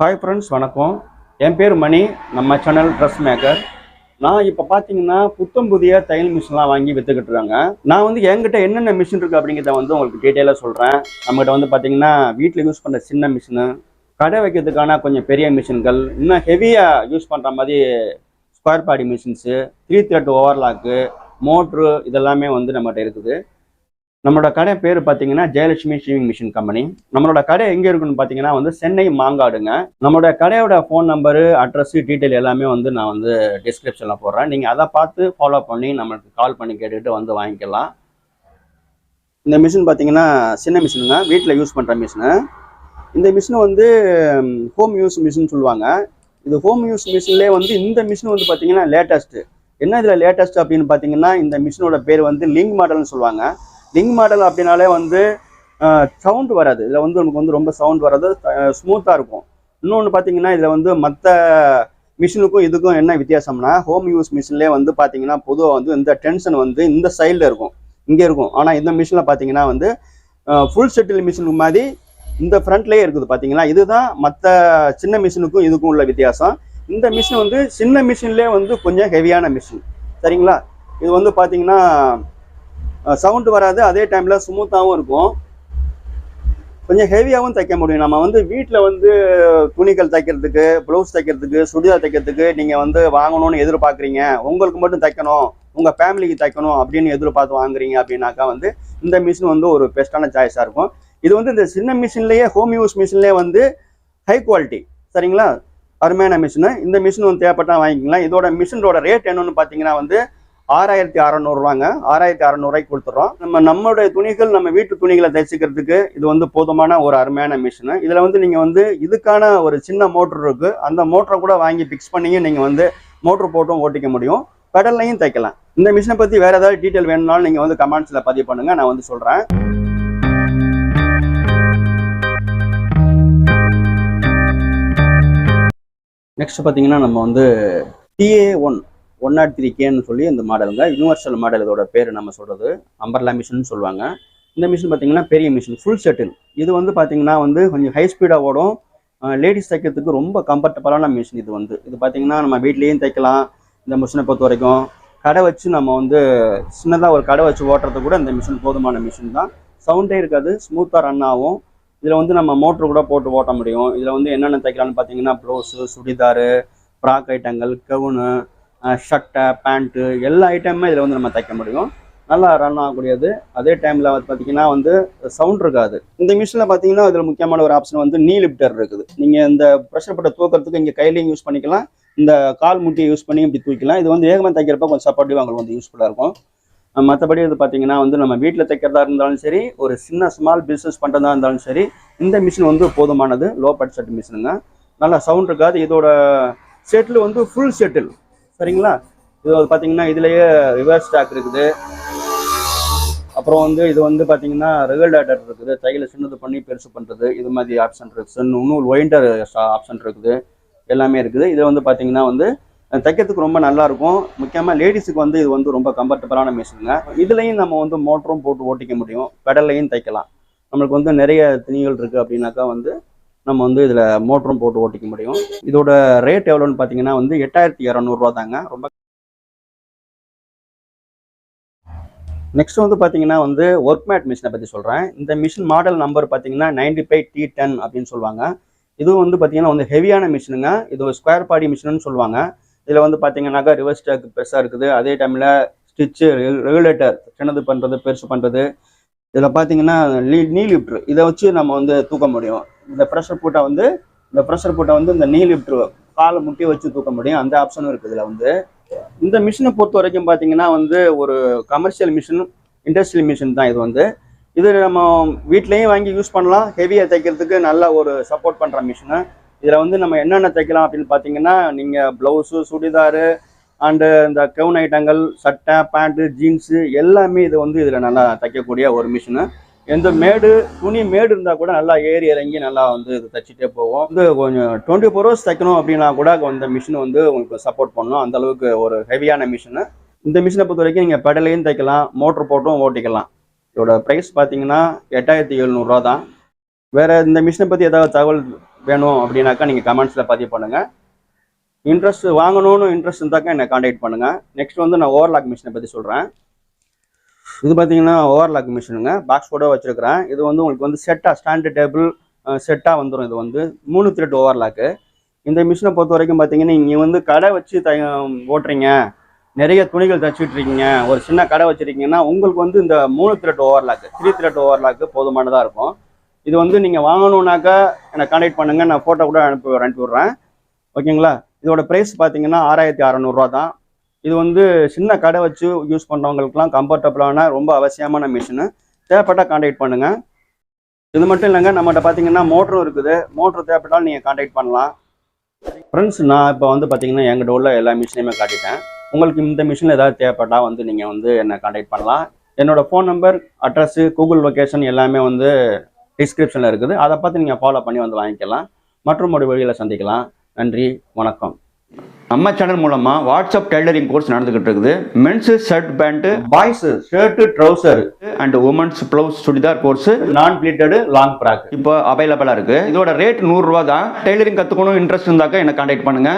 Hi friends வணக்கம். என் பேர் மணி நம்ம சேனல் ட்ரெஸ் மேக்கர் நான் இப்போ பார்த்தீங்கன்னா புத்தம் புதிய தையல் மிஷின்லாம் வாங்கி வித்துக்கிட்டு இருக்காங்க. நான் வந்து என்கிட்ட என்னென்ன மிஷின் இருக்குது அப்படிங்கிறத வந்து உங்களுக்கு டீட்டெயிலாக சொல்கிறேன் நம்மகிட்ட வந்து பார்த்தீங்கன்னா வீட்டில் யூஸ் பண்ணுற சின்ன மிஷினு கடை வைக்கிறதுக்கான கொஞ்சம் பெரிய மிஷின்கள் இன்னும் ஹெவியாக யூஸ் பண்ணுற மாதிரி square body machines three thread overlock motor இதெல்லாமே வந்து நம்மகிட்ட இருக்குது. நம்மளோட கடை பேர் பார்த்தீங்கன்னா ஜெயலட்சுமி ஷீவிங் மிஷின் கம்பெனி நம்மளோட கடை எங்கே இருக்குன்னு பார்த்தீங்கன்னா வந்து சென்னை மாங்காடுங்க. நம்மளோட கடையோட ஃபோன் நம்பரு அட்ரஸ் டீட்டெயில் எல்லாமே வந்து நான் வந்து டிஸ்கிரிப்ஷனில் போடுறேன். நீங்கள் அதை பார்த்து ஃபாலோ பண்ணி நம்மளுக்கு கால் பண்ணி கேட்டுக்கிட்டு வந்து வாங்கிக்கலாம். இந்த மிஷின் பார்த்தீங்கன்னா சின்ன மிஷினுங்க வீட்டில் யூஸ் பண்ணுற மிஷினு இந்த மிஷின் வந்து ஹோம் யூஸ் மிஷின் சொல்லுவாங்க. இது ஹோம் யூஸ் மிஷின்லேயே வந்து இந்த மிஷின் வந்து பார்த்தீங்கன்னா லேட்டஸ்ட்டு என்ன இதில் லேட்டஸ்ட் அப்படின்னு பார்த்தீங்கன்னா இந்த மிஷினோட பேர் வந்து லிங்க் மாடல்னு சொல்லுவாங்க. லிங்க் மாடல் அப்படின்னாலே வந்து சவுண்ட் வராது. இதில் வந்து நமக்கு வந்து ரொம்ப சவுண்ட் வராது. ஸ்மூத்தாக இருக்கும். இன்னொன்று பார்த்தீங்கன்னா இதில் வந்து மற்ற மிஷினுக்கும் இதுக்கும் என்ன வித்தியாசம்னா ஹோம் யூஸ் மிஷின்லேயே வந்து பார்த்தீங்கன்னா பொதுவாக வந்து இந்த டென்ஷன் வந்து இந்த சைடில் இருக்கும். இங்கே இருக்கும். ஆனால் இந்த மிஷினில் பார்த்தீங்கன்னா வந்து ஃபுல் செட்டில் மிஷினுக்கு மாதிரி இந்த ஃப்ரண்ட்லேயே இருக்குது பார்த்தீங்களா இதுதான் மற்ற சின்ன மிஷினுக்கும் இதுக்கும் உள்ள வித்தியாசம். இந்த மிஷின் வந்து சின்ன மிஷின்லேயே வந்து கொஞ்சம் ஹெவியான மிஷின் சரிங்களா? இது வந்து பார்த்தீங்கன்னா சவுண்டு வராது அதே டைமில் ஸ்மூத்தாகவும் இருக்கும். கொஞ்சம் ஹெவியாகவும் தைக்க முடியும். நம்ம வந்து வீட்டில் வந்து துணிகள் தைக்கிறதுக்கு ப்ளவுஸ் தைக்கிறதுக்கு சுடிதார் தைக்கிறதுக்கு நீங்கள் வந்து வாங்கணும்னு எதிர்பார்க்குறீங்க. உங்களுக்கு மட்டும் தைக்கணும். உங்கள் ஃபேமிலிக்கு தைக்கணும் அப்படின்னு எதிர்பார்த்து வாங்குறீங்க அப்படின்னாக்கா வந்து இந்த மிஷின் வந்து ஒரு பெஸ்ட்டான சாய்ஸாக இருக்கும். இது வந்து இந்த சின்ன மிஷின்லேயே ஹோம் யூஸ் மிஷின்லேயே வந்து ஹை குவாலிட்டி சரிங்களா? அருமையான மிஷினு இந்த மிஷின் வந்து தேவைப்பட்டா வாங்கிக்கலாம். இதோட மிஷினோட ரேட் என்னன்னு பார்த்தீங்கன்னா வந்து ஆறாயிரத்தி அறநூறுவாங்க ஆறாயிரத்தி அறநூறுவாய்க்கு கொடுத்துட்றோம் நம்ம நம்மளுடைய துணிகள் நம்ம வீட்டு துணிகளை தைச்சிக்கிறதுக்கு இது வந்து போதுமான ஒரு அருமையான மிஷினு இதில் வந்து நீங்கள் வந்து இதுக்கான ஒரு சின்ன மோட்ரு இருக்குது அந்த மோட்டரை கூட வாங்கி ஃபிக்ஸ் பண்ணியும் நீங்கள் வந்து மோட்ரு போட்டும் ஓட்டிக்க முடியும். பெடல்லையும் தைக்கலாம். இந்த மிஷினை பற்றி வேறு ஏதாவது டீட்டெயில் வேணும்னாலும் நீங்கள் வந்து கமெண்ட்ஸில் பதிவு பண்ணுங்கள் நான் வந்து சொல்கிறேன் நெக்ஸ்ட் பார்த்தீங்கன்னா நம்ம வந்து TA one one nought three கேன்னு சொல்லி இந்த மாடலுங்க யூனிவர்சல் மாடல் இதோட பேர் நம்ம சொல்கிறது அம்பர்லா மிஷின் சொல்லுவாங்க. இந்த மிஷின் பார்த்தீங்கன்னா பெரிய மிஷின் ஃபுல் செட்டில் இது வந்து பார்த்தீங்கன்னா வந்து கொஞ்சம் ஹை ஸ்பீடாக ஓடும். லேடிஸ் தைக்கிறதுக்கு ரொம்ப கம்ஃபர்டபுளான மிஷின் இது வந்து. இது பார்த்தீங்கன்னா நம்ம வீட்லேயும் தைக்கலாம். இந்த மிஷினை பொறுத்த வரைக்கும். கடை வச்சு நம்ம வந்து சின்னதாக ஒரு கடை வச்சு ஓட்டுறது கூட இந்த மிஷின் போதுமான மிஷின் தான். சவுண்டே இருக்காது ஸ்மூத்தாக ரன் ஆகும். இதில் வந்து நம்ம மோட்ரு கூட போட்டு ஓட்ட முடியும். இதில் வந்து என்னென்ன தைக்கலாம்னு பார்த்தீங்கன்னா ப்ளவுஸு சுடிதாரு ஃப்ராக் ஐட்டங்கள் கவுனு ஷர்ட்டை பேண்ட்டு எல்லா ஐட்டமுமே இதில் வந்து நம்ம தைக்க முடியும். நல்லா ரன் ஆகக்கூடியது. அதே டைமில் வந்து பார்த்தீங்கன்னா வந்து சவுண்ட் இருக்காது. இந்த மிஷினில் பார்த்தீங்கன்னா இதில் முக்கியமான ஒரு ஆப்ஷன் வந்து நீ லிப்டர் இருக்குது. நீங்கள் இந்த ப்ரெஷர் பட்டை தூக்கிறதுக்கு இங்கே கையிலையும் யூஸ் பண்ணிக்கலாம். இந்த கால் முட்டியை யூஸ் பண்ணி இப்படி தூக்கலாம் இது வந்து ஏகமாக தைக்கிறப்ப கொஞ்சம் சப்போர்ட்டிவ் அவங்களுக்கு வந்து யூஸ்ஃபுல்லாக இருக்கும். மற்றபடி இது பார்த்தீங்கன்னா வந்து நம்ம வீட்டில் தைக்கிறதா இருந்தாலும் சரி ஒரு சின்ன ஸ்மால் பிஸ்னஸ் பண்ணுறதா இருந்தாலும் சரி இந்த மிஷின் வந்து போதுமானது. லோ பட்ஜெட் மிஷினுங்க நல்லா சவுண்ட் இருக்காது. இதோட செட்டில் வந்து ஃபுல் செட்டில் சரிங்களா? இது வந்து பார்த்தீங்கன்னா இதுலேயே ரிவர்ஸ் ஸ்டாக் இருக்குது. அப்புறம் வந்து இது வந்து பார்த்தீங்கன்னா ரெகுலேட்டர் இருக்குது. தையலை சின்னது பண்ணி பெருசு பண்ணுறது இது மாதிரி ஆப்ஷன் இருக்குது இன்னும் ஒயிண்டர் ஆப்ஷன் இருக்குது. எல்லாமே இருக்குது. இது வந்து பார்த்தீங்கன்னா வந்து தைக்கிறதுக்கு ரொம்ப நல்லா இருக்கும் முக்கியமாக லேடிஸுக்கு வந்து இது வந்து ரொம்ப கம்ஃபர்டபுளான மிஷினுங்க இதுலேயும் நம்ம வந்து மோட்டரும் போட்டு ஓட்டிக்க முடியும். பெடல்லையும் தைக்கலாம். நம்மளுக்கு வந்து நிறைய துணிகள் இருக்குது அப்படின்னாக்கா வந்து நம்ம வந்து இதில் மோட்டரும் போட்டு ஓட்டிக்க முடியும். இதோட ரேட் எவ்வளோன்னு பார்த்தீங்கன்னா வந்து எட்டாயிரத்தி இரநூறுவா தாங்க. ரொம்ப நெக்ஸ்ட் வந்து பார்த்தீங்கன்னா வந்து ஒர்க் மேட் மிஷினை பற்றி சொல்கிறேன் இந்த மிஷின் மாடல் நம்பர் பார்த்தீங்கன்னா நைன்டி ஃபைவ் டி டென் அப்படின்னு சொல்லுவாங்க. இதுவும் வந்து பார்த்தீங்கன்னா வந்து ஹெவியான மிஷினுங்க இது ஒரு ஸ்கொயர் பாடி மிஷினுன்னு சொல்லுவாங்க. இதில் வந்து பார்த்தீங்கன்னாக்கா ரிவர்ஸ் ஸ்டாக் பெருசாக இருக்குது. அதே டைமில் ஸ்டிச்சு ரெகுலேட்டர் சின்னது பண்ணுறது பெருசு பண்ணுறது இதில் பார்த்தீங்கன்னா லீ நீ லிஃப்ட்ரு இதை வச்சு நம்ம வந்து தூக்க முடியும். இந்த ப்ரெஷர் பூட்டை வந்து இந்த ப்ரெஷர் பூட்டை வந்து இந்த நீ லிஃப்ட்ரு காலை முட்டி வச்சு தூக்க முடியும். அந்த ஆப்ஷனும் இருக்குது இதில் வந்து. இந்த மிஷினை பொறுத்த வரைக்கும் பார்த்தீங்கன்னா வந்து ஒரு கமர்ஷியல் மிஷின் இண்டஸ்ட்ரியல் மிஷின் தான் இது வந்து. இது நம்ம வீட்லேயும் வாங்கி யூஸ் பண்ணலாம். ஹெவியாக தைக்கிறதுக்கு நல்ல ஒரு சப்போர்ட் பண்ணுற மிஷினு இதில் வந்து நம்ம என்னென்ன தைக்கலாம் அப்படின்னு பார்த்தீங்கன்னா நீங்கள் ப்ளவுஸு சுடிதாரு அண்டு இந்த கவுன் ஐட்டங்கள் சட்டை பேண்ட்டு ஜீன்ஸு எல்லாமே இது வந்து இதில் நல்லா தைக்கக்கூடிய ஒரு மிஷினு எந்த மேடு துணி மேடு இருந்தால் கூட நல்லா ஏறி இறங்கி நல்லா வந்து இது தைச்சிட்டே போவோம். வந்து கொஞ்சம் டுவெண்ட்டி ஃபோர் ஹவர்ஸ் தைக்கணும் அப்படின்னா கூட இந்த மிஷின் வந்து உங்களுக்கு சப்போர்ட் பண்ணணும். அந்த அளவுக்கு ஒரு ஹெவியான மிஷினு இந்த மிஷினை பொறுத்த வரைக்கும் நீங்கள் பெடலையும் தைக்கலாம் மோட்ரு போட்டும் ஓட்டிக்கலாம். இதோட ப்ரைஸ் பார்த்தீங்கன்னா எட்டாயிரத்தி எழுநூறுவா தான். வேறு இந்த மிஷினை பற்றி ஏதாவது தகவல் வேணும் அப்படின்னாக்கா நீங்கள் கமெண்ட்ஸில் பதிவு பண்ணுங்கள் இன்ட்ரெஸ்ட் வாங்கணும்னு இன்ட்ரெஸ்ட் இருந்தாக்கா என்னை காண்டாக்ட் பண்ணுங்கள் நெக்ஸ்ட் வந்து நான் ஓவர்லாக் மிஷினை பற்றி சொல்கிறேன் இது பார்த்தீங்கன்னா ஓவர்லாக் மிஷினுங்க பாக்ஸ் கூட வச்சுருக்கிறேன். இது வந்து உங்களுக்கு வந்து செட்டாக ஸ்டாண்டு டேபிள் செட்டாக வந்துடும் இது வந்து மூணு த்ரெட் ஓவர்லாக்கு இந்த மிஷினை பொறுத்த வரைக்கும் பார்த்தீங்கன்னா நீங்கள் வந்து கடை வச்சு த ஓட்டுறீங்க. நிறைய துணிகள் தச்சுட்டு இருக்கீங்க. ஒரு சின்ன கடை வச்சுருக்கீங்கன்னா உங்களுக்கு வந்து இந்த மூணு thread overlock three thread overlock போதுமானதாக இருக்கும். இது வந்து நீங்கள் வாங்கணுன்னாக்கா என்னை காண்டாக்ட் பண்ணுங்கள் நான் ஃபோட்டோ கூட அனுப்பி அனுப்பி விட்றேன் ஓகேங்களா இதோட ப்ரைஸ் பார்த்தீங்கன்னா ஆறாயிரத்தி அறநூறுவா தான். இது வந்து சின்ன கடை வச்சு யூஸ் பண்ணுறவங்களுக்குலாம் கம்ஃபர்டபுளான ரொம்ப அவசியமான மிஷினு தேவைப்பட்டால் காண்டாக்ட் பண்ணுங்கள் இது மட்டும் இல்லைங்க நம்மகிட்ட பார்த்தீங்கன்னா மோட்டரும் இருக்குது. மோட்ரு தேவைப்பட்டாலும் நீங்கள் காண்டாக்ட் பண்ணலாம். ஃப்ரெண்ட்ஸ் நான் இப்போ வந்து பார்த்தீங்கன்னா எங்கிட்ட உள்ள எல்லா மிஷினையுமே காட்டிட்டேன். உங்களுக்கு இந்த மிஷினில் ஏதாவது தேவைப்பட்டால் வந்து நீங்கள் வந்து என்னை காண்டக்ட் பண்ணலாம். என்னோடய phone number address Google location எல்லாமே வந்து டிஸ்கிரிப்ஷனில் இருக்குது. அதை பார்த்து நீங்கள் ஃபாலோ பண்ணி வந்து வாங்கிக்கலாம். மற்றும் ஒரு வழியில் சந்திக்கலாம். நன்றி வணக்கம். நம்ம சேனல் மூலமா வாட்ஸ்அப் டெய்லரிங் கோர்ஸ் நடந்துகிட்டு இருக்குது men's shirt pant boys shirt trouser and women's blouse churidar course நான் பிளீட்டடு லாங் ஃப்ராக் இப்போ அவைலபிளா இருக்கு. இதோட ரேட் நூறுரூவா தான் டெய்லரிங் கத்துக்கணும் இன்ட்ரெஸ்ட் இருந்தாக்க என்ன கான்டாக்ட் பண்ணுங்க.